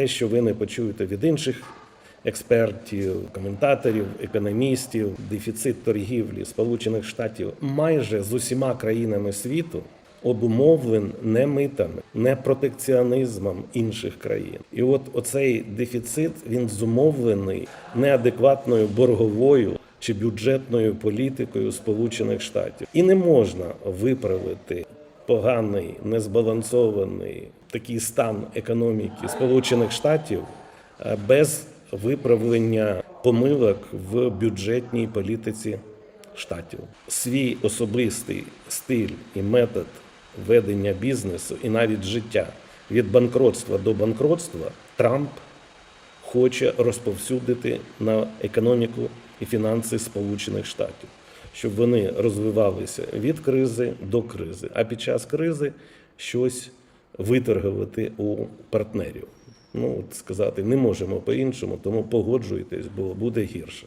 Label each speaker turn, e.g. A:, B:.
A: те, що ви не почуєте від інших експертів, коментаторів, економістів, дефіцит торгівлі Сполучених Штатів майже з усіма країнами світу. Обумовлен не митами, не протекціонізмом інших країн, і от оцей дефіцит він зумовлений неадекватною борговою чи бюджетною політикою Сполучених Штатів, і не можна виправити поганий, незбалансований такий стан економіки Сполучених Штатів е, без виправлення помилок в бюджетній політиці штатів. Свій особистий стиль і метод ведення бізнесу і навіть життя від банкротства до банкротства Трамп хоче розповсюдити на економіку і фінанси Сполучених Штатів, щоб вони розвивалися від кризи до кризи, а під час кризи щось виторгувати у партнерів. Ну, от сказати не можемо по-іншому, тому погоджуйтесь, бо буде гірше.